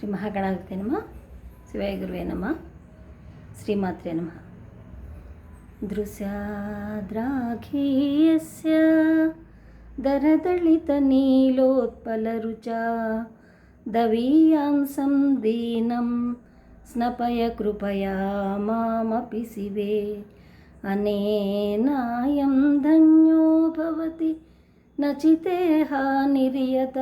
శ్రీ మహాగణాధిపతి నమ శివాయ గురువే నమ శ్రీమాత్రే నమ. దృశ్యాద్రాఘీయస్య దరదళితనీలోత్పలరుచా దవీయాంసం దీనం స్నపయ కృపయా మామపి శివే. అనేనాయం ధన్యో భవతి నచితే హానిరియత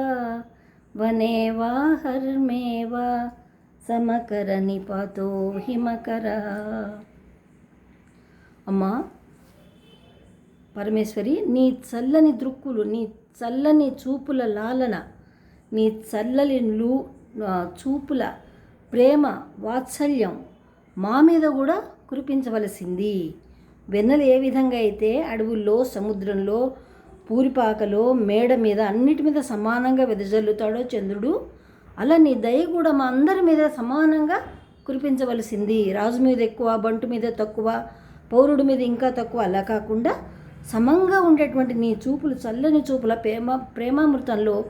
వనేవా హర్మేవా హర్మే వా సమకర హిమకర అమ్మా పరమేశ్వరి నీ చల్లని దృక్కులు నీ చల్లని చూపుల లాలన నీ చల్లని లూ చూపుల ప్రేమ వాత్సల్యం మా మీద కూడా కురిపించవలసింది. వెన్నెలు ఏ విధంగా అయితే అడవుల్లో సముద్రంలో పూరిపాకలో మేడ మీద అన్నిటి మీద సమానంగా వెదజల్లుతాడో చంద్రుడు. అలా నీ దయ కూడా మా అందరి మీద సమానంగా కురిపించవలసింది. రాజు మీద ఎక్కువ బంటు మీద తక్కువ పౌరుడి మీద ఇంకా తక్కువ. అలా కాకుండా సమంగా ఉండేటువంటి నీ చూపులు చల్లని చూపుల ప్రేమ ప్రేమామృతంలో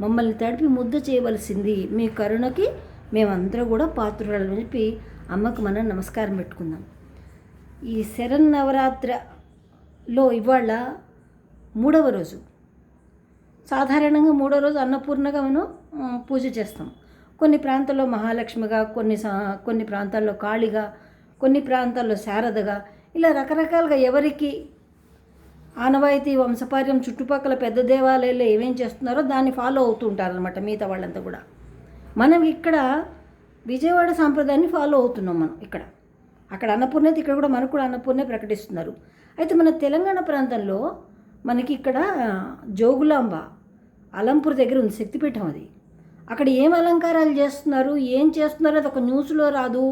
మమ్మల్ని తడిపి ముద్ద చేయవలసింది. మీ కరుణకి మేమందరూ కూడా పాత్రులని చెప్పి అమ్మకు మనం నమస్కారం పెట్టుకుందాం. ఈ శరన్నవరాత్రిలో ఇవాళ మూడవ రోజు. సాధారణంగా మూడో రోజు అన్నపూర్ణగా మనం పూజ చేస్తాం. కొన్ని ప్రాంతాల్లో మహాలక్ష్మిగా కొన్ని సా- కొన్ని ప్రాంతాల్లో కాళిగా కొన్ని ప్రాంతాల్లో శారదగా ఇలా రకరకాలుగా ఎవరికి ఆనవాయితీ వంశపార్యం చుట్టుపక్కల పెద్ద దేవాలయాల్లో ఏమేం చేస్తున్నారో దాన్ని ఫాలో అవుతూ ఉంటారనమాట మిగతా వాళ్ళంతా కూడా. మనం ఇక్కడ విజయవాడ సాంప్రదాయాన్ని ఫాలో అవుతున్నాం మనం ఇక్కడ. అక్కడ అన్నపూర్ణైతే ఇక్కడ కూడా మనకు కూడా అన్నపూర్ణే ప్రకటిస్తున్నారు. అయితే మన తెలంగాణ ప్రాంతంలో మనకి ఇక్కడ జోగులాంబ అలంపూర్ దగ్గర ఉంది శక్తిపీఠం అది. అక్కడ ఏం అలంకారాలు చేస్తున్నారు ఏం చేస్తున్నారు అది ఒక న్యూస్లో రాదు.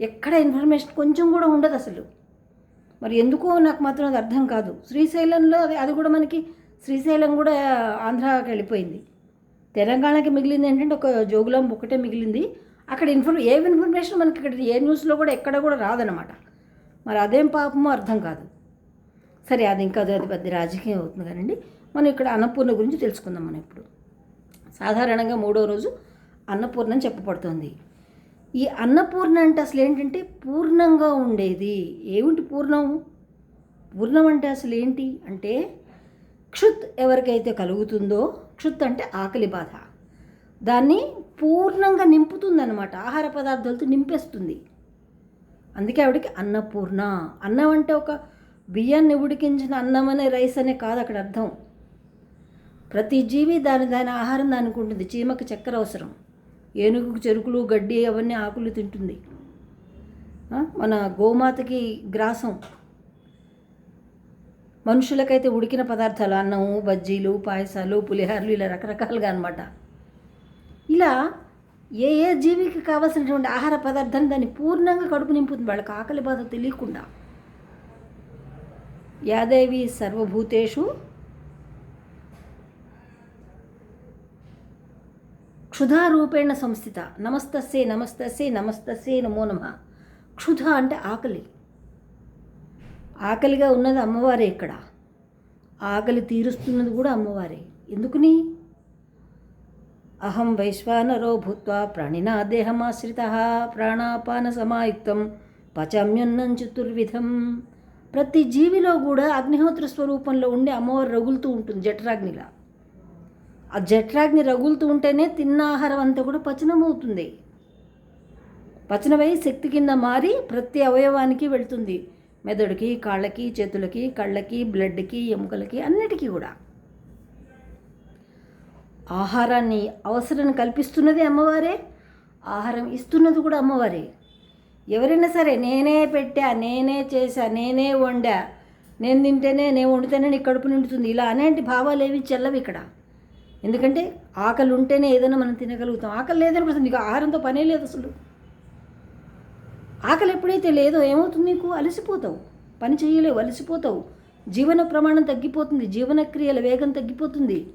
ఎక్కడ ఇన్ఫర్మేషన్ కొంచెం కూడా ఉండదు అసలు. మరి ఎందుకో నాకు మాత్రం అది అర్థం కాదు. శ్రీశైలంలో అది అది కూడా మనకి శ్రీశైలం కూడా ఆంధ్రాకి వెళ్ళిపోయింది. తెలంగాణకి మిగిలింది ఏంటంటే ఒక జోగులాంబ ఒకటే మిగిలింది. అక్కడ ఇన్ఫర్మే ఏ ఇన్ఫర్మేషన్ మనకి ఇక్కడ ఏ న్యూస్లో కూడా ఎక్కడ కూడా రాదనమాట మరి అదేం పాపమో అర్థం కాదు. సరే అది ఇంకా అది పెద్ద రాజకీయం అవుతుంది కానండి. మనం ఇక్కడ అన్నపూర్ణ గురించి తెలుసుకుందాం మనం ఇప్పుడు. సాధారణంగా మూడో రోజు అన్నపూర్ణ అని చెప్పబడుతుంది. ఈ అన్నపూర్ణ అంటే అసలు ఏంటంటే పూర్ణంగా ఉండేది. ఏమిటి పూర్ణం? పూర్ణం అంటే అసలు ఏంటి? అంటే క్షుత్ ఎవరికైతే కలుగుతుందో క్షుత్ అంటే ఆకలి బాధ. దాన్ని పూర్ణంగా నింపుతుందన్నమాట. ఆహార పదార్థాలతో నింపేస్తుంది. అందుకే ఆవిడకి అన్నపూర్ణ. అన్నం అంటే ఒక బియ్యాన్ని ఉడికించిన అన్నం అనే రైస్ అనే కాదు అక్కడ అర్థం. ప్రతి జీవి దాని దాని ఆహారం దానికి ఉంటుంది. చీమకు చక్కెర అవసరం. ఏనుగుకు చెరుకులు గడ్డి అవన్నీ ఆకులు తింటుంది. మన గోమాతకి గ్రాసం. మనుషులకైతే ఉడికిన పదార్థాలు అన్నము బజ్జీలు పాయసాలు పులిహారులు ఇలా రకరకాలుగా అనమాట ఇలా ఏ ఏ జీవికి కావాల్సినటువంటి ఆహార పదార్థాన్ని దాన్ని పూర్ణంగా కడుపు నింపుతుంది. వాళ్ళకి ఆకలి బాధ తెలియకుండా. యాదేవి సర్వభూతేషు. క్షుధారూపేణ సంస్థిత. నమస్తస్సే నమస్తస్సే నమస్తస్సే నమో నమ. క్షుధ అంటే ఆకలి. ఆకలిగా ఉన్నది అమ్మవారే ఇక్కడ. ఆకలి తీరుస్తున్నది కూడా అమ్మవారే. ఎందుకుని? అహం వైశ్వానరో భూత్వా ప్రాణినా దేహమాశ్రిత ప్రాణాపాన సమాయుక్తం పచామ్యన్నం చతుర్విధం. ప్రతి జీవిలో కూడా అగ్నిహోత్ర స్వరూపంలో ఉండే అమ్మవారు రగులుతూ ఉంటుంది జఠరాగ్నిలా. ఆ జఠరాగ్ని రగులుతూ ఉంటేనే తిన్న ఆహారం అంతా కూడా పచనం అవుతుంది పచనమై శక్తి కింద మారి ప్రతి అవయవానికి వెళ్తుంది. మెదడుకి కాళ్ళకి చేతులకి కళ్ళకి బ్లడ్కి ఎముకలకి అన్నిటికీ కూడా. ఆహారాన్ని అవసరం కల్పిస్తున్నది అమ్మవారే ఆహారం ఇస్తున్నది కూడా అమ్మవారే. ఎవరైనా సరే నేనే పెట్టా నేనే చేశా నేనే వండా. నేను తింటేనే నేను వండితేనే నీ కడుపు నిండుతుంది. ఇలా అనేంటి భావాలు ఏవి చెల్లవి ఇక్కడ. ఎందుకంటే ఆకలి ఉంటేనే ఏదైనా మనం తినగలుగుతాం. ఆకలి లేదని అసలు నీకు ఆహారంతో పనే లేదు అసలు. ఆకలి ఎప్పుడైతే లేదో ఏమవుతుంది నీకు? అలసిపోతావు. పని చేయలేవు అలసిపోతావు. జీవన ప్రమాణం తగ్గిపోతుంది జీవనక్రియల వేగం తగ్గిపోతుంది.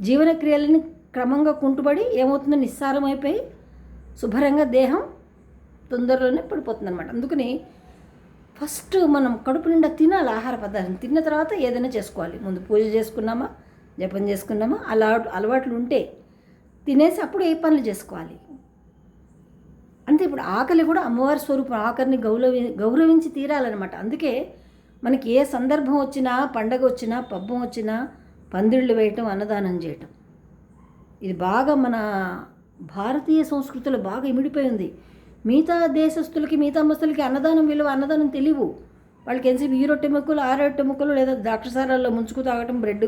జీవనక్రియలని క్రమంగా కుంటుబడి ఏమవుతుందో నిస్సారం అయిపోయి శుభ్రంగా దేహం తొందరలోనే పడిపోతుంది అనమాట అందుకని ఫస్ట్ మనం కడుపు నిండా తినాలి ఆహార పదార్థం. తిన్న తర్వాత ఏదైనా చేసుకోవాలి. ముందు పూజ చేసుకున్నామా? జపం చేసుకున్నామా? అలా అలవాట్లు ఉంటే తినేసి అప్పుడు ఏ పనులు చేసుకోవాలి? అంటే ఇప్పుడు ఆకలి కూడా అమ్మవారి స్వరూపం ఆకలిని గౌరవి గౌరవించి తీరాలన్నమాట. అందుకే మనకి ఏ సందర్భం వచ్చినా పండగ వచ్చినా పబ్బం వచ్చినా పందిళ్ళు వేయటం అన్నదానం చేయటం. ఇది బాగా మన భారతీయ సంస్కృతిలో బాగా ఇమిడిపోయింది ఉంది. మిగతా దేశస్తులకి మిగతా మస్తులకి అన్నదానం విలువ అన్నదానం తెలియవు. వాళ్ళకి ఎంతసేపు ఈ రొట్టె ముక్కలు ఆ రొట్టె ముక్కలు లేదా ద్రాక్షసారాల్లో ముంచుకు తాగటం బ్రెడ్.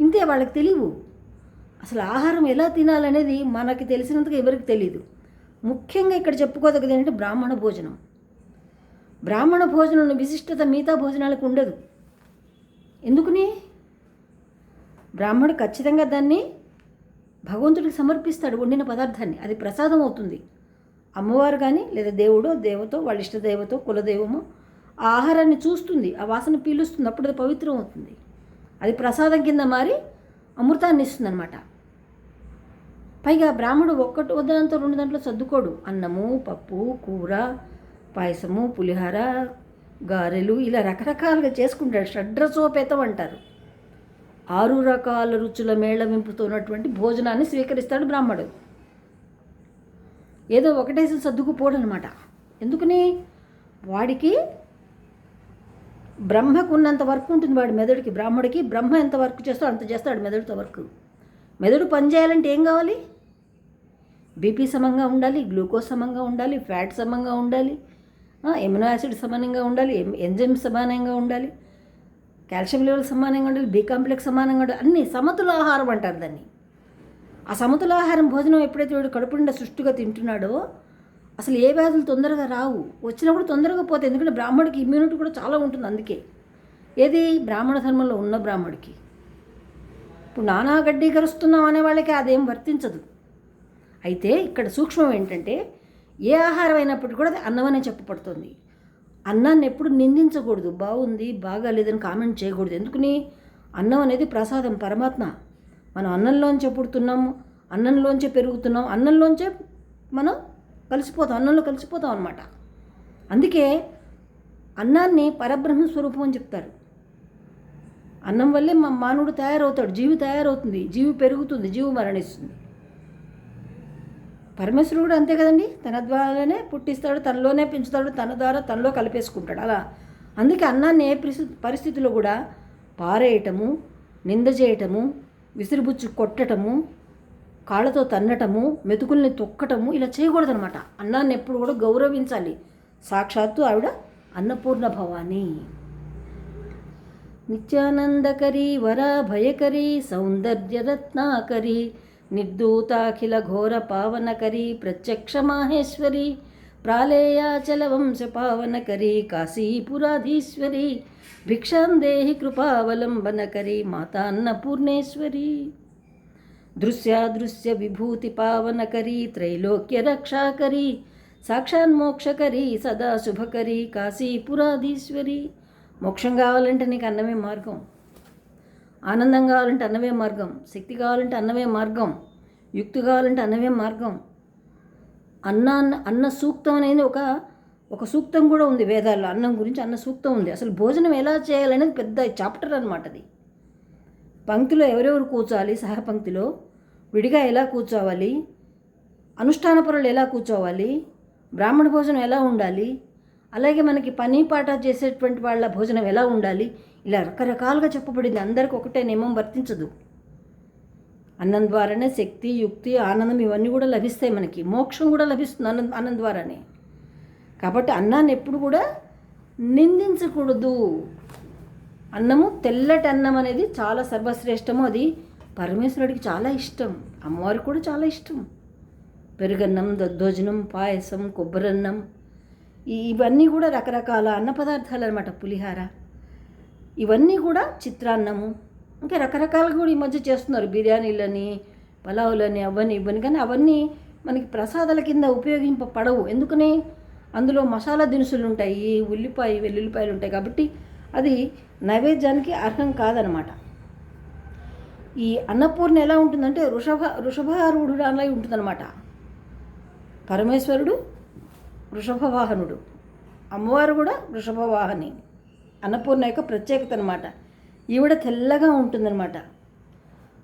ఇంతే వాళ్ళకి తెలియవు. అసలు ఆహారం ఎలా తినాలనేది మనకి తెలిసినంతగా ఎవరికి తెలియదు ముఖ్యంగా ఇక్కడ చెప్పుకోదగ్గది ఏంటంటే బ్రాహ్మణ భోజనం. బ్రాహ్మణ భోజనం విశిష్టత మిగతా భోజనాలకు ఉండదు. ఎందుకని? బ్రాహ్మణుడు ఖచ్చితంగా దాన్ని భగవంతుడికి సమర్పిస్తాడు వండిన పదార్థాన్ని. అది ప్రసాదం అవుతుంది. అమ్మవారు కానీ లేదా దేవుడో దేవతో వాళ్ళ ఇష్టదేవతో కులదైవమో ఆ ఆహారాన్ని చూస్తుంది. ఆ వాసన పీలుస్తుంది. అప్పుడు అది పవిత్రం అవుతుంది అది ప్రసాదం కింద మారి అమృతాన్ని ఇస్తుంది అనమాట పైగా బ్రాహ్మడు ఒక్కటి వద్దనంతో రెండు దాంట్లో సర్దుకోడు. అన్నము పప్పు కూర పాయసము పులిహార గారెలు ఇలా రకరకాలుగా చేసుకుంటాడు. షడ్రసోపేతం అంటారు. ఆరు రకాల రుచుల మేళవింపుతో ఉన్నటువంటి భోజనాన్ని స్వీకరిస్తాడు బ్రాహ్మడు. ఏదో ఒకటేసి సర్దుకుపోడు అనమాట ఎందుకని? వాడికి బ్రహ్మకు ఉన్నంత వర్క్ ఉంటుంది వాడి మెదడుకి. బ్రాహ్మడికి బ్రహ్మ ఎంత వర్క్ చేస్తాడో అంత చేస్తాడు మెదడుతో వర్క్. మెదడు పని చేయాలంటే ఏం కావాలి? బీపీ సమంగా ఉండాలి గ్లూకోజ్ సమంగా ఉండాలి ఫ్యాట్ సమంగా ఉండాలి ఎమినో యాసిడ్ సమానంగా ఉండాలి ఎంజైమ్ సమానంగా ఉండాలి కాల్షియం లెవెల్ సమానంగా ఉండాలి బీ కాంప్లెక్స్ సమానంగా ఉండాలి అన్ని సమతుల ఆహారం అంటారు దాన్ని. ఆ సమతుల ఆహారం భోజనం ఎప్పుడైతే వీడు కడుపు నిండా సుష్టుగా తింటున్నాడో అసలు ఏ వ్యాధులు తొందరగా రావు. వచ్చినప్పుడు తొందరగా పోతాయి. ఎందుకంటే బ్రాహ్మడికి ఇమ్యూనిటీ కూడా చాలా ఉంటుంది అందుకే. ఏది? బ్రాహ్మణ ధర్మంలో ఉన్న బ్రాహ్మడికి. ఇప్పుడు నానా గడ్డి కరుస్తున్నాం అనే వాళ్ళకి అదేం వర్తించదు. అయితే ఇక్కడ సూక్ష్మం ఏంటంటే ఏ ఆహారం అయినప్పటికీ కూడా అది అన్నం అనే చెప్పబడుతుంది. అన్నాన్ని ఎప్పుడు నిందించకూడదు. బాగుంది బాగాలేదని కామెంట్ చేయకూడదు. ఎందుకని? అన్నం అనేది ప్రసాదం పరమాత్మ. మనం అన్నంలోంచే పుడుతున్నాము అన్నంలోంచే పెరుగుతున్నాం అన్నంలోంచే మనం కలిసిపోతాం అన్నంలో కలిసిపోతాం అనమాట అందుకే అన్నాన్ని పరబ్రహ్మ స్వరూపం అని చెప్తారు. అన్నం వల్లే మా మానవుడు తయారవుతాడు జీవి తయారవుతుంది జీవి పెరుగుతుంది జీవి మరణిస్తుంది. పరమేశ్వరుడు కూడా అంతే కదండి? తన ద్వారానే పుట్టిస్తాడు తనలోనే పెంచుతాడు తన ద్వారా తనలో కలిపేసుకుంటాడు అలా. అందుకే అన్నాన్ని ఏ పరిస్థితి పరిస్థితిలో కూడా పారేయటము నింద చేయటము విసిరిబుచ్చి కొట్టటము కాళ్ళతో తన్నటము మెతుకుల్ని తొక్కటము ఇలా చేయకూడదనమాట అన్నాన్ని ఎప్పుడు కూడా గౌరవించాలి. సాక్షాత్తు ఆవిడ అన్నపూర్ణ భవాని. నిత్యానందకరీ వరా భయకరీ సౌందర్యరత్నాకరీ నిర్దూతాఖిల ఘోర పావనకరీ ప్రత్యక్ష మాహేశ్వరి ప్రాళేయాచల వంశ పావనకరీ కాశీపురాధీశ్వరి భిక్షాం దేహి మాతాన్న పూర్ణేశ్వరి. దృశ్యాదృశ్య విభూతి పావనకరీ త్రైలోక్య రక్షాకరి సాక్షాన్మోక్షకరి సదా శుభకరి కాశీపురాధీశ్వరి. మోక్షం కావాలంటే నీకు అన్నమే మార్గం. ఆనందం కావాలంటే అన్నమే మార్గం. శక్తి కావాలంటే అన్నమే మార్గం. యుక్తి కావాలంటే అన్నమే మార్గం. అన్న అన్న సూక్తం అనేది ఒక ఒక సూక్తం కూడా ఉంది వేదాల్లో. అన్నం గురించి అన్న సూక్తం ఉంది. అసలు భోజనం ఎలా చేయాలనేది పెద్ద చాప్టర్ అనమాట అది. పంక్తిలో ఎవరెవరు కూర్చోవాలి? సహపంక్తిలో విడిగా ఎలా కూర్చోవాలి? అనుష్ఠాన పనులు ఎలా కూర్చోవాలి? బ్రాహ్మణ భోజనం ఎలా ఉండాలి? అలాగే మనకి పని పాట చేసేటువంటి వాళ్ళ భోజనం ఎలా ఉండాలి? ఇలా రకరకాలుగా చెప్పబడింది. అందరికి ఒకటే నియమం వర్తించదు. అన్నం ద్వారానే శక్తి యుక్తి ఆనందం ఇవన్నీ కూడా లభిస్తాయి మనకి. మోక్షం కూడా లభిస్తుంది అన్నం అన్నం ద్వారానే. కాబట్టి అన్నాన్ని ఎప్పుడు కూడా నిందించకూడదు. అన్నము తెల్లటి అన్నం అనేది చాలా సర్వశ్రేష్టము. అది పరమేశ్వరుడికి చాలా ఇష్టం. అమ్మవారికి కూడా చాలా ఇష్టం. పెరుగన్నం దద్దోజనం పాయసం కొబ్బరన్నం ఈ- ఇవన్నీ కూడా రకరకాల అన్న పదార్థాలు అనమాట పులిహార. ఇవన్నీ కూడా చిత్రాన్నము. ఇంకా రకరకాలుగా కూడా ఈ మధ్య చేస్తున్నారు. బిర్యానీలని పలావులని అవన్నీ ఇవన్నీ కానీ అవన్నీ మనకి ప్రసాదాల కింద ఉపయోగింపబడవు ఎందుకని? అందులో మసాలా దినుసులు ఉంటాయి ఉల్లిపాయ వెల్లుల్లిపాయలు ఉంటాయి కాబట్టి అది నైవేద్యానికి అర్హం కాదనమాట. ఈ అన్నపూర్ణ ఎలా ఉంటుందంటే వృషభ వృషభారూఢుడు అలా ఉంటుందన్నమాట. పరమేశ్వరుడు వృషభ వాహనుడు అమ్మవారు కూడా వృషభ వాహని అన్నపూర్ణ యొక్క ప్రత్యేకత అనమాట ఈవిడ తెల్లగా ఉంటుందన్నమాట.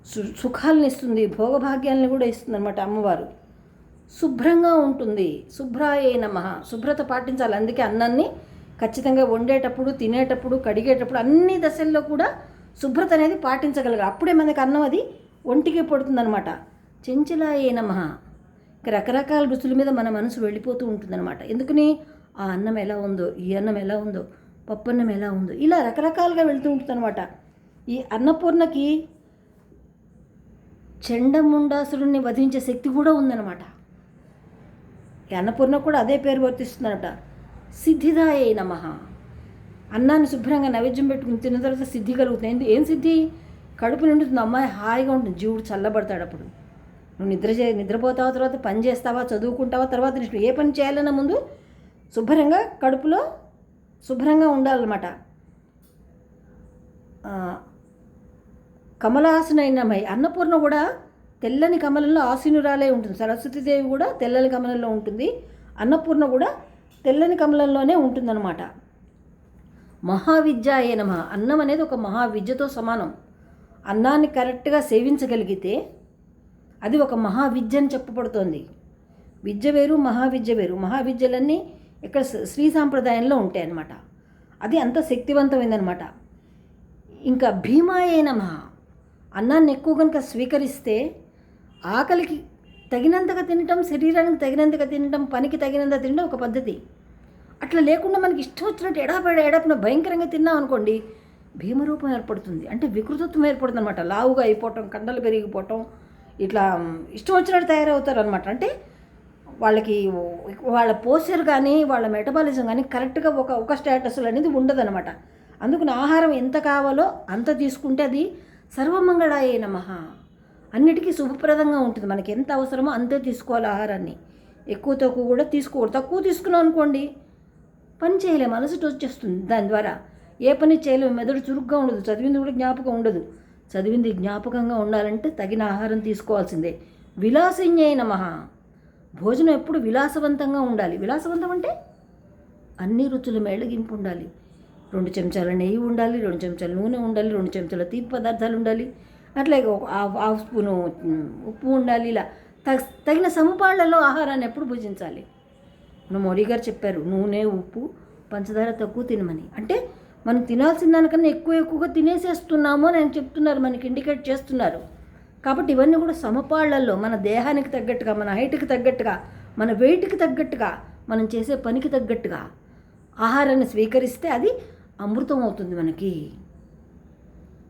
సు సుఖాలను ఇస్తుంది భోగభాగ్యాలను కూడా ఇస్తుంది అనమాట అమ్మవారు. శుభ్రంగా ఉంటుంది. శుభ్రాయే నమ. శుభ్రత పాటించాలి. అందుకే అన్నాన్ని ఖచ్చితంగా వండేటప్పుడు తినేటప్పుడు కడిగేటప్పుడు అన్ని దశల్లో కూడా శుభ్రత అనేది పాటించగలగాలి. అప్పుడే మనకి అన్నం అది ఒంటికి పడుతుందనమాట చెంచలాయే నమ. ఇక రకరకాల రుచుల మీద మన మనసు వెళ్ళిపోతూ ఉంటుందన్నమాట. ఎందుకని? ఆ అన్నం ఎలా ఉందో ఈ అన్నం ఎలా ఉందో పప్పు అన్నం ఎలా ఉందో ఇలా రకరకాలుగా వెళ్తూ ఉంటుందన్నమాట. ఈ అన్నపూర్ణకి చెండముండాసురుణ్ణి వధించే శక్తి కూడా ఉందన్నమాట. అన్నపూర్ణ కూడా అదే పేరు వర్తిస్తుందన్నట. సిద్ధిదాయే నమ. అన్నాన్ని శుభ్రంగా నైవేద్యం పెట్టుకుని తిన్న తర్వాత సిద్ధి కలుగుతుంది. ఏం సిద్ధి? కడుపు నిండుతుంది. అమ్మాయి హాయిగా ఉంటుంది. జీవుడు చల్లబడతాడు అప్పుడు. నువ్వు నిద్ర చే నిద్రపోతావా తర్వాత పని చేస్తావా? చదువుకుంటావా తర్వాత నీకు ఏ పని చేయాలన్నా ముందు శుభ్రంగా కడుపులో శుభ్రంగా ఉండాలన్నమాట. ఆ, కమలాసనైనమై అన్నపూర్ణ కూడా తెల్లని కమలంలో ఆసీనురాలే ఉంటుంది. సరస్వతీదేవి కూడా తెల్లని కమలంలో ఉంటుంది. అన్నపూర్ణ కూడా తెల్లని కమలంలోనే ఉంటుందన్నమాట. మహావిద్యాయే నమ. అన్నం అనేది ఒక మహావిద్యతో సమానం. అన్నాన్ని కరెక్ట్గా సేవించగలిగితే అది ఒక మహావిద్య అని చెప్పబడుతోంది. విద్య వేరు మహావిద్య వేరు. మహావిద్యలన్నీ ఇక్కడ శ్రీ- శ్రీ సాంప్రదాయంలో ఉంటాయి అన్నమాట. అది అంత శక్తివంతమైందనమాట ఇంకా భీమాయే నమ. అన్నాన్ని ఎక్కువ కనుక స్వీకరిస్తే ఆకలికి తగినంతగా తినటం శరీరానికి తగినంతగా తినటం పనికి తగినంత తినడం ఒక పద్ధతి. అట్లా లేకుండా మనకి ఇష్టం వచ్చినట్టు ఎడాపెడ ఎడాపిన భయంకరంగా తిన్నాం అనుకోండి భీమరూపం ఏర్పడుతుంది. అంటే వికృతత్వం ఏర్పడుతుంది అనమాట లావుగా అయిపోవటం కండలు పెరిగిపోవటం ఇట్లా ఇష్టం వచ్చినట్టు తయారవుతారు అనమాట అంటే వాళ్ళకి వాళ్ళ పోస్చర్ కానీ వాళ్ళ మెటబాలిజం కానీ కరెక్ట్గా ఒక ఒక స్టేటస్లు అనేది ఉండదనమాట అందుకని ఆహారం ఎంత కావాలో అంత తీసుకుంటే అది సర్వమంగళాయే నమ. అన్నిటికీ శుభప్రదంగా ఉంటుంది. మనకి ఎంత అవసరమో అంతే తీసుకోవాలి ఆహారాన్ని. ఎక్కువ తక్కువ కూడా తీసుకోకూడదు. తక్కువ తీసుకున్నాం అనుకోండి పని చేయలేము అలసట వచ్చేస్తుంది దాని ద్వారా ఏ పని చేయలేము మెదడు చురుగ్గా ఉండదు. చదివింది కూడా జ్ఞాపకం ఉండదు. చదివింది జ్ఞాపకంగా ఉండాలంటే తగిన ఆహారం తీసుకోవాల్సిందే. విలాసజ్ఞాయ నమ. భోజనం ఎప్పుడు విలాసవంతంగా ఉండాలి. విలాసవంతం అంటే అన్ని రుచుల మేళగింపు ఉండాలి. రెండు చెంచాల నెయ్యి ఉండాలి రెండు చెంచాల నూనె ఉండాలి రెండు చెంచాల తీపి పదార్థాలు ఉండాలి. అట్లా హాఫ్ స్పూను ఉప్పు ఉండాలి ఇలా. తగ్ తగిన సముపాళ్ళలో ఆహారాన్ని ఎప్పుడు భుజించాలి? మన మోడీ గారు చెప్పారు నూనె ఉప్పు పంచదార తక్కువ తినమని. అంటే మనం తినాల్సిన దానికన్నా ఎక్కువ ఎక్కువగా తినేసేస్తున్నాము అని ఆయన చెప్తున్నారు మనకి ఇండికేట్ చేస్తున్నారు. కాబట్టి ఇవన్నీ కూడా సమపాళ్ళలో మన దేహానికి తగ్గట్టుగా మన హైట్కి తగ్గట్టుగా మన వెయిట్కి తగ్గట్టుగా మనం చేసే పనికి తగ్గట్టుగా ఆహారాన్ని స్వీకరిస్తే అది అమృతం అవుతుంది మనకి.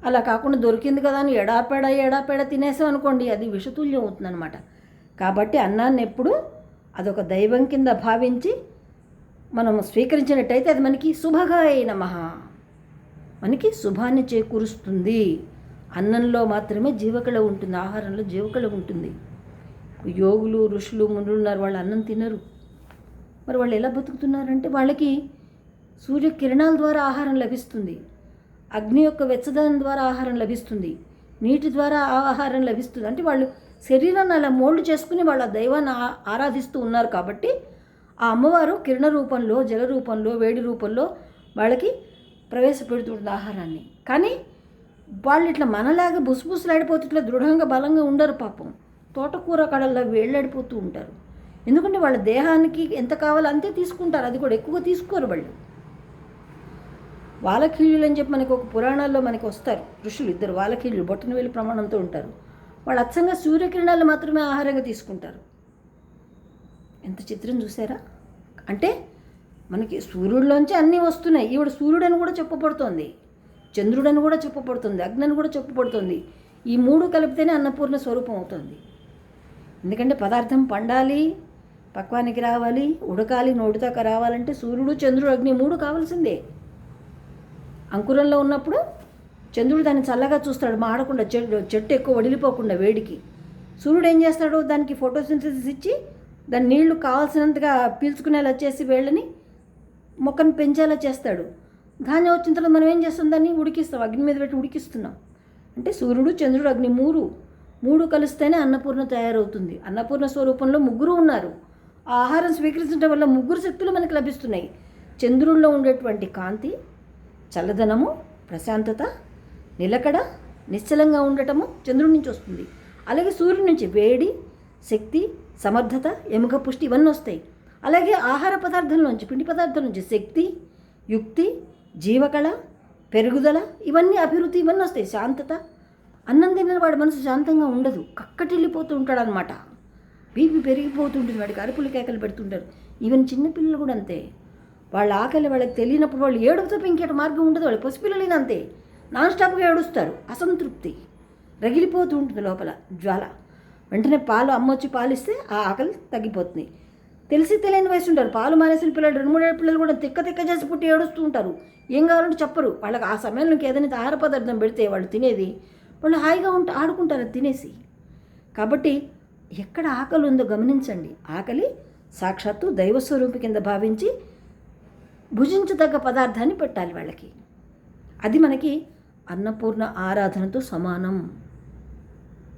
అలా కాకుండా దొరికింది కదా అని ఎడాపెడ ఎడాపెడ తినేసాం అనుకోండి అది విషతుల్యం అవుతుందన్నమాట. కాబట్టి అన్నాన్ని ఎప్పుడు అదొక దైవం కింద భావించి మనం స్వీకరించినట్టయితే అది మనకి శుభగాయ నమః. మనకి శుభాన్ని చేకూరుస్తుంది. అన్నంలో మాత్రమే జీవకళ ఉంటుంది ఆహారంలో జీవకళ ఉంటుంది. యోగులు ఋషులు మునులు ఉన్నారు వాళ్ళు అన్నం తినరు. మరి వాళ్ళు ఎలా బతుకుతున్నారంటే వాళ్ళకి సూర్యకిరణాల ద్వారా ఆహారం లభిస్తుంది. అగ్ని యొక్క వెచ్చదనం ద్వారా ఆహారం లభిస్తుంది. నీటి ద్వారా ఆహారం లభిస్తుంది. అంటే వాళ్ళు శరీరాన్ని అలా మోల్డ్ చేసుకుని వాళ్ళ దైవాన్ని ఆరాధిస్తూ ఉన్నారు కాబట్టి ఆ అమ్మవారు కిరణ రూపంలో జల రూపంలో వేడి రూపంలో వాళ్ళకి ప్రవేశపెడుతుంది ఆహారాన్ని. కానీ వాళ్ళు ఇట్లా మనలాగా బుసుబుసులాడిపోతూ ఇట్లా దృఢంగా బలంగా ఉండరు పాపం. తోటకూర కడల్లో వేళ్ళాడిపోతూ ఉంటారు. ఎందుకంటే వాళ్ళ దేహానికి ఎంత కావాలో అంతే తీసుకుంటారు. అది కూడా ఎక్కువ తీసుకోరు వాళ్ళు. వాలకీయులు అని చెప్పి మనకు ఒక పురాణాల్లో మనకి వస్తారు. ఋషులు ఇద్దరు వాలకీయులు బొట్టన వెళ్ళి ప్రమాణంతో ఉంటారు. వాళ్ళు అచ్చంగా సూర్యకిరణాలు మాత్రమే ఆహారంగా తీసుకుంటారు. ఎంత చిత్రం చూసారా? అంటే మనకి సూర్యుడిలోంచి అన్నీ వస్తున్నాయి. ఈవిడ సూర్యుడని కూడా చెప్పబడుతోంది. చంద్రుడని కూడా చెప్పబడుతుంది. అగ్ని అని కూడా చెప్పబడుతుంది. ఈ మూడు కలిపితేనే అన్నపూర్ణ స్వరూపం అవుతుంది. ఎందుకంటే పదార్థం పండాలి పక్వానికి రావాలి ఉడకాలి నోటిదాకా రావాలంటే సూర్యుడు చంద్రుడు అగ్ని మూడు కావాల్సిందే. అంకురంలో ఉన్నప్పుడు చంద్రుడు దాన్ని చల్లగా చూస్తాడు మాడకుండా చెట్టు చెట్టు ఎక్కువ వడిలిపోకుండా వేడికి. సూర్యుడు ఏం చేస్తాడు? దానికి ఫోటోసింథసిస్ ఇచ్చి దాని నీళ్ళు కావాల్సినంతగా పీల్చుకునేలా చేసి వేళ్ళని మొక్కను పెంచేలా చేస్తాడు. ధాన్యం వచ్చిన తర్వాత మనం ఏం చేస్తాం? దాన్ని ఉడికిస్తాం అగ్ని మీద పెట్టి ఉడికిస్తున్నాం. అంటే సూర్యుడు చంద్రుడు అగ్ని మూడు మూడు కలిస్తేనే అన్నపూర్ణ తయారవుతుంది. అన్నపూర్ణ స్వరూపంలో ముగ్గురు ఉన్నారు. ఆ ఆహారం స్వీకరించడం వల్ల ముగ్గురు శక్తులు మనకు లభిస్తున్నాయి. చంద్రుల్లో ఉండేటువంటి కాంతి చల్లదనము ప్రశాంతత నిలకడ నిశ్చలంగా ఉండటము చంద్రుడి నుంచి వస్తుంది. అలాగే సూర్యుడి నుంచి వేడి శక్తి సమర్థత ఎముక పుష్టి ఇవన్నీ వస్తాయి. అలాగే ఆహార పదార్థాల నుంచి పిండి పదార్థాల నుంచి శక్తి యుక్తి జీవకళ పెరుగుదల ఇవన్నీ అభివృద్ధి ఇవన్నీ వస్తాయి. శాంతత. అన్నం తిన్న వాడి మనసు శాంతంగా ఉండదు. కక్కటిల్లిపోతూ ఉంటాడు అనమాట బీపీ పెరిగిపోతుంటుంది వాడికి అరుపులు కేకలు పెడుతుంటారు. ఈవెన్ చిన్నపిల్లలు కూడా అంతే. వాళ్ళ ఆకలి వాళ్ళకి తెలియనప్పుడు వాళ్ళు ఏడుపు తప్ప ఇంకేట మార్గం ఉండదు వాళ్ళు పసిపిల్లలైనా అంతే నాన్ స్టాప్గా ఏడుస్తారు. అసంతృప్తి. రగిలిపోతూ ఉంటుంది లోపల జ్వాల. వెంటనే పాలు అమ్మొచ్చి పాలు ఇస్తే ఆ ఆకలి తగ్గిపోతుంది. తెలిసి తెలియని వయసు ఉంటారు పాలు మానేసిన పిల్లలు రెండు మూడేళ్ళ పిల్లలు కూడా తిక్క తిక్క చేసి పుట్టి ఏడుస్తూ ఉంటారు. ఏం కావాలంటే చెప్పరు. వాళ్ళకి ఆ సమయంలో ఏదైనా ఆహార పదార్థం పెడితే వాళ్ళు తినేది వాళ్ళు హాయిగా ఉంటా ఆడుకుంటారు తినేసి. కాబట్టి ఎక్కడ ఆకలి ఉందో గమనించండి. ఆకలి సాక్షాత్తు దైవస్వరూపి కింద భావించి భుజించదగ్గ పదార్థాన్ని పెట్టాలి వాళ్ళకి. అది మనకి అన్నపూర్ణ ఆరాధనతో సమానం.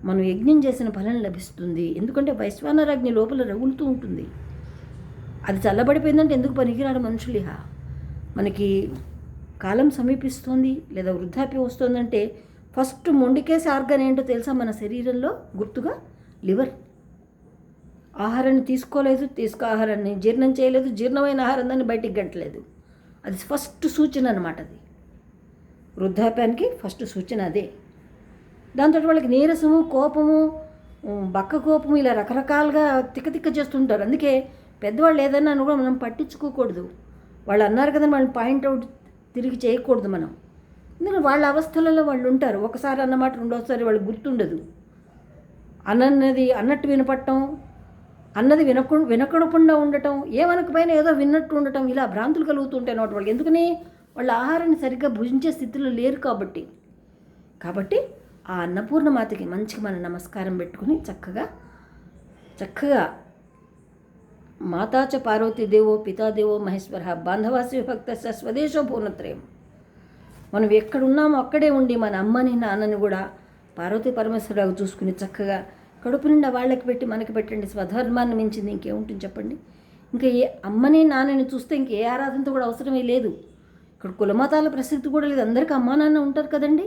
మనం యజ్ఞం చేసిన ఫలం లభిస్తుంది. ఎందుకంటే వైశ్వానరాజ్ఞి లోపల రగులుతూ ఉంటుంది. అది చల్లబడిపోయిందంటే ఎందుకు పనికిరాడు మనుషులిహ మనకి కాలం సమీపిస్తోంది లేదా వృద్ధాప్యం వస్తుందంటే ఫస్ట్ మొండికేసే ఆర్గన్ ఏంటో తెలుసా మన శరీరంలో? గుర్తుగా లివర్. ఆహారాన్ని తీసుకోలేదు తీసుకో ఆహారాన్ని జీర్ణం చేయలేదు జీర్ణమైన ఆహారం దాన్ని బయటికి గంటలేదు. అది ఫస్ట్ సూచన అనమాట అది. వృద్ధాప్యానికి ఫస్ట్ సూచన అదే. దాంతో వాళ్ళకి నీరసము కోపము బక్క కోపము ఇలా రకరకాలుగా తిక్క తిక్క చేస్తుంటారు. అందుకే పెద్దవాళ్ళు ఏదన్నా కూడా మనం పట్టించుకోకూడదు. వాళ్ళు అన్నారు కదా వాళ్ళని పాయింట్అవుట్ తిరిగి చేయకూడదు మనం. ఎందుకంటే వాళ్ళ అవస్థలలో వాళ్ళు ఉంటారు. ఒకసారి అన్నమాట రెండోసారి వాళ్ళు గుర్తుండదు. అన్నది అన్నట్టు వినపడటం అన్నది వినకు వినకడకుండా ఉండటం ఏమనకపోయినా ఏదో విన్నట్టు ఉండటం ఇలా భ్రాంతులు కలుగుతుంటాయి నోటి వాళ్ళకి ఎందుకని? వాళ్ళ ఆహారాన్ని సరిగ్గా భుజించే స్థితిలో లేరు కాబట్టి. కాబట్టి ఆ అన్నపూర్ణమాతకి మంచిగా మన నమస్కారం పెట్టుకుని చక్కగా చక్కగా మాతాచ పార్వతీ దేవో పితాదేవో మహేశ్వర బాంధవాసి విభక్త స్వదేశో పూర్ణత్రయం. మనం ఎక్కడున్నామో అక్కడే ఉండి మన అమ్మని నాన్నని కూడా పార్వతీ పరమేశ్వరరావు చూసుకుని చక్కగా కడుపు నిండా వాళ్ళకి పెట్టి మనకి పెట్టండి స్వధర్మాన్ని మించింది ఇంకేముంటుంది చెప్పండి? ఇంకా ఏ అమ్మని నాన్నని చూస్తే ఇంకే ఆరాధనతో కూడా అవసరమే లేదు. ఇక్కడ కులమతాల ప్రసక్తి కూడా లేదు. అందరికీ అమ్మా నాన్న ఉంటారు కదండి.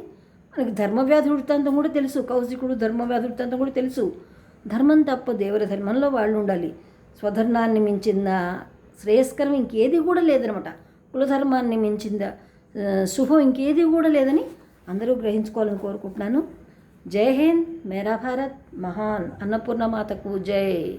మనకి ధర్మవ్యాధి వృత్తాంతం కూడా తెలుసు. కౌశికుడు ధర్మవ్యాధి వృత్తాంతం కూడా తెలుసు. ధర్మం తప్ప దేవర ధర్మంలో వాళ్ళు ఉండాలి. స్వధర్మాన్ని మించిందా? శ్రేయస్కరం ఇంకేది కూడా లేదనమాట. కులధర్మాన్ని మించిందా? శుభం ఇంకేది కూడా లేదని అందరూ గ్రహించుకోవాలని కోరుకుంటున్నాను. जय हिंद मेरा भारत महान अन्नपूर्णा माता को जय।